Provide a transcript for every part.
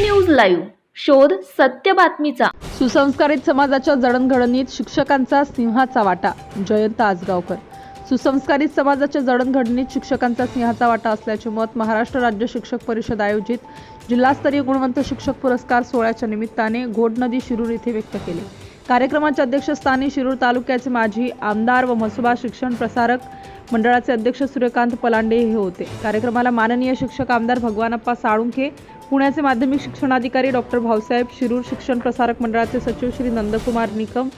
News live. शोध सत्य बातमीचा. सुसंस्कारित समाजाच्या जडणघडणीत शिक्षकांचा सिंहाचा वाटा जयंत आजगावकर. सुसंस्कारित समाजाच्या जडणघडणीत शिक्षकांचा सिंहाचा वाटा असल्याचे मत महाराष्ट्र राज्य शिक्षक परिषद आयोजित जिल्हास्तरीय गुणवंत शिक्षक पुरस्कार सोहळ्याच्या निमित्ताने घोड नदी शिरूर येथे व्यक्त केले. कार्यक्रमाच्या अध्यक्षस्थानी शिरूर तालुक्याचे माजी आमदार व म्हसोबा शिक्षण प्रसारक मंडळाचे अध्यक्ष सूर्यकांत पलांडे हे होते. कार्यक्रमाला माननीय शिक्षक आमदार भगवानप्पा साळुंखे पुण्याचे माध्यमिक शिक्षणाधिकारी डॉक्टर भाऊसाहेब शिरूर शिक्षण प्रसारक मंडळाचे सचिव श्री नंदकुमार निकम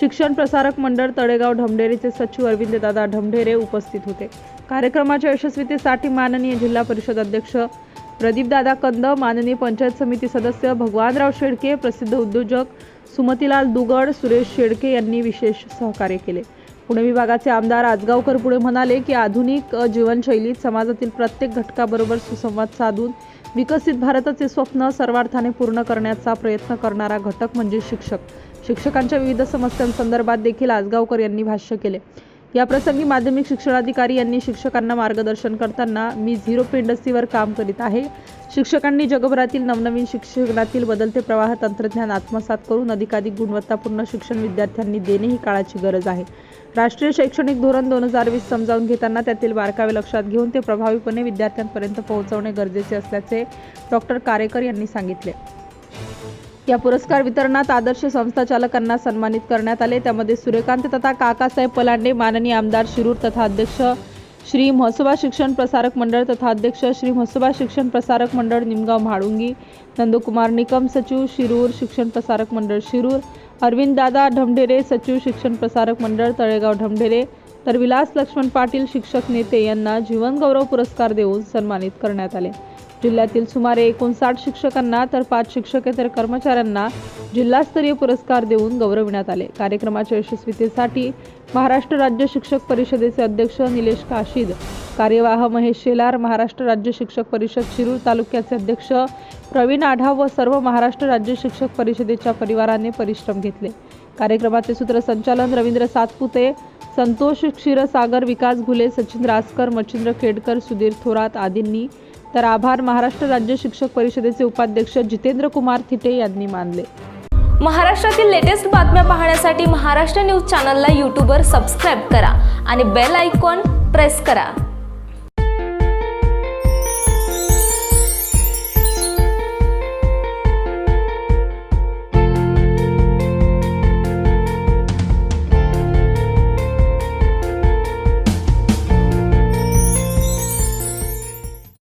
शिक्षण प्रसारक मंडळ तळेगाव ढमढेरेचे सचिव अरविंद दादा ढमढेरे उपस्थित होते. कार्यक्रमाच्या यशस्वीतेसाठी माननीय जिल्हा परिषद अध्यक्ष प्रदीपदादा कंद माननीय पंचायत समिती सदस्य भगवानराव शेडके प्रसिद्ध उद्योजक सुमतीलाल दुगड सुरेश शेडके यांनी विशेष सहकार्य केले. पुणे विभागाचे आमदार आजगावकर पुढे म्हणाले की आधुनिक जीवनशैलीत समाजातील प्रत्येक घटकाबरोबर सुसंवाद साधून विकसित भारताचे स्वप्न सर्वार्थाने पूर्ण करण्याचा प्रयत्न करणारा घटक म्हणजे शिक्षक. शिक्षकांच्या विविध समस्यांसंदर्भात देखील आजगावकर यांनी भाष्य केले. याप्रसंगी माध्यमिक शिक्षणाधिकारी यांनी शिक्षकांना मार्गदर्शन करताना मी झिरो पेंडसीवर काम करीत आहे. शिक्षकांनी जगभरातील नवनवीन शिक्षणातील बदलते प्रवाह तंत्रज्ञान आत्मसात करून अधिकाधिक गुणवत्तापूर्ण शिक्षण विद्यार्थ्यांनी देणे ही काळाची गरज आहे. राष्ट्रीय शैक्षणिक धोरण दोन हजार वीस समजावून घेताना त्यातील बारकावे लक्षात घेऊन ते प्रभावीपणे विद्यार्थ्यांपर्यंत पोहोचवणे गरजेचे असल्याचे डॉक्टर कारेकर यांनी सांगितले. या पुरस्कार वितरणात आदर्श संस्था चालकांना सन्मानित करण्यात आले. त्यामध्ये सूर्यकांत तथा काकासाहेब पलांडे माननीय आमदार शिरूर तथा अध्यक्ष श्री म्हसोबा शिक्षण प्रसारक मंडळ तथा अध्यक्ष श्री म्हसोबा शिक्षण प्रसारक मंडळ निमगाव म्हाळुंगी नंदकुमार निकम सचिव शिरूर शिक्षण प्रसारक मंडळ शिरूर अरविंद दादा ढमढेरे सचिव शिक्षण प्रसारक मंडळ तळेगाव ढमढेरे तर विलास लक्ष्मण पाटील शिक्षक नेते यांना जीवनगौरव पुरस्कार देऊन सन्मानित करण्यात आले. जिल्ह्यातील सुमारे एकोणसाठ शिक्षकांना तर पाच शिक्षकेतर कर्मचाऱ्यांना जिल्हास्तरीय पुरस्कार देऊन गौरविण्यात आले. कार्यक्रमाच्या यशस्वीतेसाठी महाराष्ट्र राज्य शिक्षक परिषदेचे अध्यक्ष निलेश काशीद कार्यवाह महेश शेलार महाराष्ट्र राज्य शिक्षक परिषद शिरूर तालुक्याचे अध्यक्ष प्रवीण आढाव व सर्व महाराष्ट्र राज्य शिक्षक परिषदेच्या परिवाराने परिश्रम घेतले. कार्यक्रमाचे सूत्रसंचालन रवींद्र सातपुते संतोष क्षीरसागर विकास घुले सचिन रासकर मच्छिंद्र खेडकर सुधीर थोरात आदींनी तर आभार. महाराष्ट्र राज्य शिक्षक परिषदेचे उपाध्यक्ष जितेंद्र कुमार थिटे यांनी मानले. महाराष्ट्रातील लेटेस्ट बातम्या पाहण्यासाठी महाराष्ट्र न्यूज चॅनलला यूट्यूबवर सबस्क्राईब करा आणि बेल आयकॉन प्रेस करा.